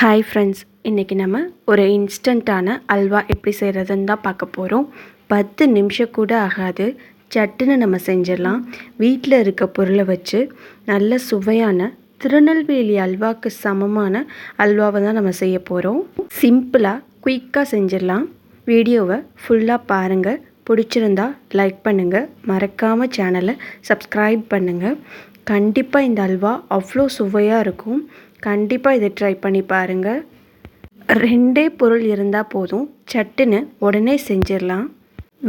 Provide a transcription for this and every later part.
Hi friends இன்றைக்கி நம்ம ஒரு இன்ஸ்டண்ட்டான அல்வா எப்படி செய்கிறதுன்னு தான் பார்க்க போகிறோம் பத்து நிமிஷம் கூட ஆகாது. சட்டுன்னு நம்ம செஞ்சிடலாம். வீட்டில் இருக்க பொருளை வச்சு நல்ல சுவையான திருநெல்வேலி அல்வாவுக்கு சமமான அல்வாவை தான் நம்ம செய்ய போகிறோம் சிம்பிளாக குயிக்காக செஞ்சிடலாம். வீடியோவை ஃபுல்லாக பாருங்கள் பிடிச்சிருந்தா லைக் பண்ணுங்கள் மறக்காமல் சேனலை சப்ஸ்கிரைப் பண்ணுங்கள் கண்டிப்பாக இந்த அல்வா அவ்வளோ சுவையாக இருக்கும். கண்டிப்பாக இதை ட்ரை பண்ணி பாருங்கள் ரெண்டே பொருள் இருந்தால் போதும். சட்டுன்னு உடனே செஞ்சிடலாம்.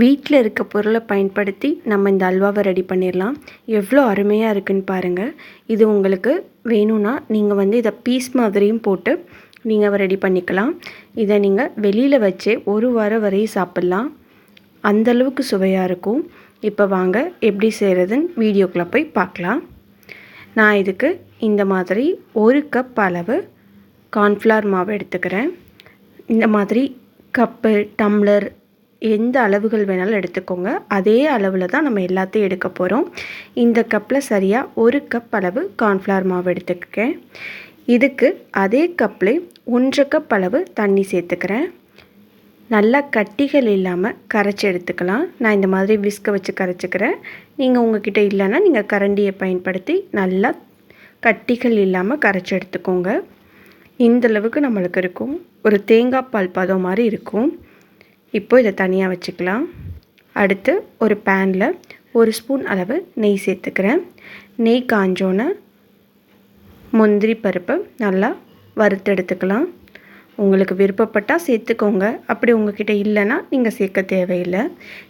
வீட்டில் இருக்க பொருளை பயன்படுத்தி நம்ம இந்த அல்வாவை ரெடி பண்ணிடலாம். எவ்வளோ அருமையாக இருக்குன்னு பாருங்கள் இது உங்களுக்கு வேணும்னா நீங்கள் வந்து இதை பீஸ் மாதிரியும் போட்டு நீங்கள் ரெடி பண்ணிக்கலாம். இதை நீங்கள் வெளியில் வச்சே ஒரு வாரம் வரையும் சாப்பிட்லாம். அந்தளவுக்கு சுவையாக இருக்கும். இப்போ வாங்க எப்படி செய்கிறதுன்னு வீடியோக்குள்ளே போய் பார்க்கலாம். நான் இதுக்கு இந்த மாதிரி ஒரு கப் அளவு கார்ன்ஃப்ளவர் மாவு எடுத்துக்கிறேன். இந்த மாதிரி கப்பு டம்ளர் எந்த அளவுகள் வேணாலும் எடுத்துக்கோங்க. அதே அளவில் தான் நம்ம எல்லாத்தையும் எடுக்க போகிறோம் இந்த கப்பில் சரியாக ஒரு கப் அளவு கார்ன்ஃப்ளவர் மாவு எடுத்துக்கேன். இதுக்கு அதே கப்பில் ஒன்றரை கப் அளவு தண்ணி சேர்த்துக்கிறேன். நல்லா கட்டிகள் இல்லாமல் கரைச்சி எடுத்துக்கலாம். நான் இந்த மாதிரி விஸ்க வச்சு கரைச்சிக்கிறேன். நீங்கள் உங்ககிட்ட இல்லைன்னா நீங்கள் கரண்டியை பயன்படுத்தி நல்லா கட்டிகள் இல்லாமல் கரைச்சி எடுத்துக்கோங்க. இந்தளவுக்கு நம்மளுக்கு இருக்கும். ஒரு தேங்காய் பால் பதம் மாதிரி இருக்கும். இப்போ இதை தனியாக வச்சுக்கலாம். அடுத்து ஒரு பேனில் ஒரு ஸ்பூன் அளவு நெய் சேர்த்துக்கிறேன். நெய் காஞ்சோன்னே முந்திரி பருப்பை நல்லா வறுத்து எடுத்துக்கலாம். உங்களுக்கு விருப்பப்பட்டால் சேர்த்துக்கோங்க. அப்படி உங்ககிட்ட இல்லைன்னா நீங்கள் சேர்க்க தேவையில்லை.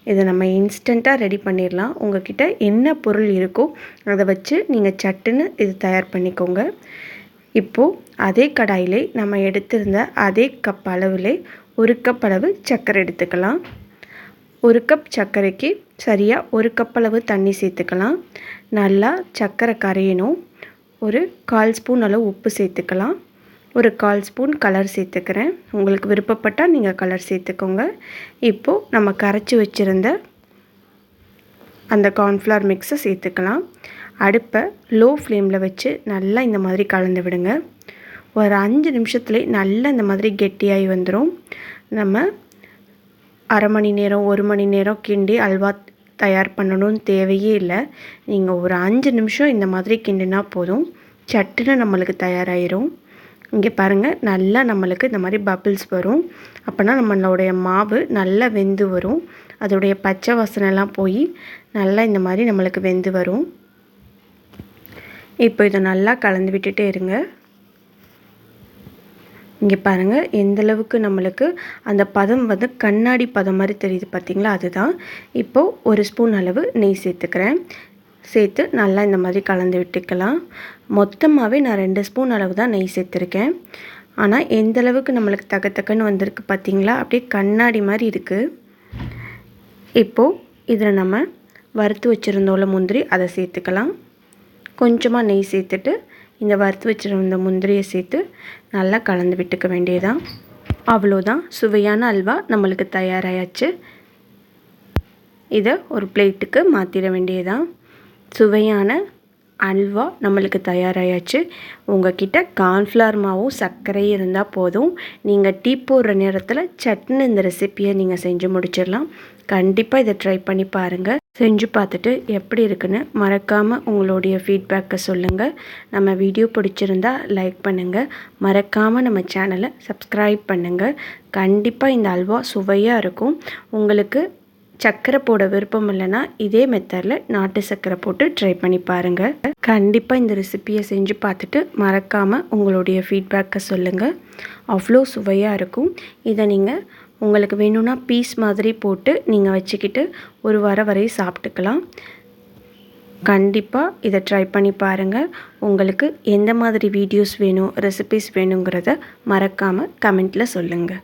இதை நம்ம இன்ஸ்டண்ட்டாக ரெடி பண்ணிடலாம். உங்ககிட்ட என்ன பொருள் இருக்கோ அதை வச்சு நீங்கள் சட்டுன்னு இது தயார் பண்ணிக்கோங்க. இப்போது அதே கடாயிலே நம்ம எடுத்திருந்த அதே கப் அளவில் ஒரு கப் அளவு சர்க்கரை எடுத்துக்கலாம். ஒரு கப் சர்க்கரைக்கு சரியாக ஒரு கப் அளவு தண்ணி சேர்த்துக்கலாம். நல்லா சர்க்கரை கரையணும். ஒரு கால் ஸ்பூன் அளவு உப்பு சேர்த்துக்கலாம். ஒரு கால் ஸ்பூன் கலர் சேர்த்துக்கிறேன். உங்களுக்கு விருப்பப்பட்டால் நீங்கள் கலர் சேர்த்துக்கோங்க. இப்போது நம்ம கரைச்சி வச்சுருந்த அந்த கார்ன்ஃப்ளவர் மிக்ஸை சேர்த்துக்கலாம். அடுப்பை லோ ஃப்ளேமில் வச்சு நல்லா இந்த மாதிரி கலந்து விடுங்க. ஒரு அஞ்சு நிமிஷத்துலேயே நல்லா இந்த மாதிரி கெட்டியாகி வந்துடும் நம்ம அரை மணி நேரம் ஒரு மணி நேரம் கிண்டி அல்வா தயார் பண்ணணும்னு தேவையே இல்லை. நீங்கள் ஒரு அஞ்சு நிமிஷம் இந்த மாதிரி கிண்டினா போதும். சட்டுன்னு நம்மளுக்கு தயாராகிடும் இங்கே பாருங்கள் நல்லா நம்மளுக்கு இந்த மாதிரி பபிள்ஸ் வரும். அப்போனா நம்மளுடைய மாவு நல்லா வெந்து வரும். அதோடைய பச்சை வாசனைலாம் போய் நல்லா இந்த மாதிரி நம்மளுக்கு வெந்து வரும். இப்போ இதை நல்லா கலந்து விட்டுட்டே இருங்க. இங்கே பாருங்கள் எந்தளவுக்கு நம்மளுக்கு அந்த பதம் வந்து கண்ணாடி பதம் மாதிரி தெரியுது பார்த்திங்களா அதுதான். இப்போது ஒரு ஸ்பூன் அளவு நெய் சேர்த்துக்கிறேன். சேர்த்து நல்லா இந்த மாதிரி கலந்து விட்டுக்கலாம். மொத்தமாகவே நான் ரெண்டு ஸ்பூன் அளவு தான் நெய் சேர்த்துருக்கேன். ஆனால் எந்த அளவுக்கு நம்மளுக்கு தக்க தக்கன்னு வந்திருக்கு பார்த்திங்களா அப்படியே கண்ணாடி மாதிரி இருக்குது இப்போது இதில் நம்ம வறுத்து வச்சுருந்தோம்ல முந்திரி அதை சேர்த்துக்கலாம். கொஞ்சமாக நெய் சேர்த்துட்டு இந்த வறுத்து வச்சுருந்த முந்திரியை சேர்த்து நல்லா கலந்து விட்டுக்க வேண்டியதான் அவ்வளோதான் சுவையான அல்வா நம்மளுக்கு தயாராகியாச்சு இதை ஒரு பிளேட்டுக்கு மாற்றிட வேண்டியதான் சுவையான அல்வா நம்மளுக்கு தயாராகியாச்சு உங்ககிட்ட கார்ன்ஃப்ளவர் மாவும் சர்க்கரையும் இருந்தால் போதும். நீங்கள் டீ போடுற நேரத்தில் சட்னி இந்த ரெசிப்பியை நீங்கள் செஞ்சு முடிச்சிடலாம். கண்டிப்பாக இதை ட்ரை பண்ணி பாருங்கள் செஞ்சு பார்த்துட்டு எப்படி இருக்குன்னு மறக்காமல் உங்களுடைய ஃபீட்பேக்கை சொல்லுங்கள் நம்ம வீடியோ பிடிச்சிருந்தா லைக் பண்ணுங்கள் மறக்காமல் நம்ம சேனலை சப்ஸ்கிரைப் பண்ணுங்கள் கண்டிப்பாக இந்த அல்வா சுவையாக இருக்கும். உங்களுக்கு சர்க்கரை போட விருப்பம் இல்லைன்னா இதே மெத்தடில் நாட்டு சர்க்கரை போட்டு ட்ரை பண்ணி பாருங்கள் கண்டிப்பாக இந்த ரெசிப்பியை செஞ்சு பார்த்துட்டு மறக்காமல் உங்களுடைய ஃபீட்பேக்கை சொல்லுங்கள் அவ்வளோ சுவையாக இருக்கும். இதை நீங்கள் உங்களுக்கு வேணும்னா பீஸ் மாதிரி போட்டு நீங்கள் வச்சுக்கிட்டு ஒரு வாரம் வரையும் சாப்பிட்டுக்கலாம். கண்டிப்பாக இதை ட்ரை பண்ணி பாருங்கள் உங்களுக்கு எந்த மாதிரி வீடியோஸ் வேணும் ரெசிபிஸ் வேணுங்கிறத மறக்காமல் கமெண்ட்டில் சொல்லுங்கள்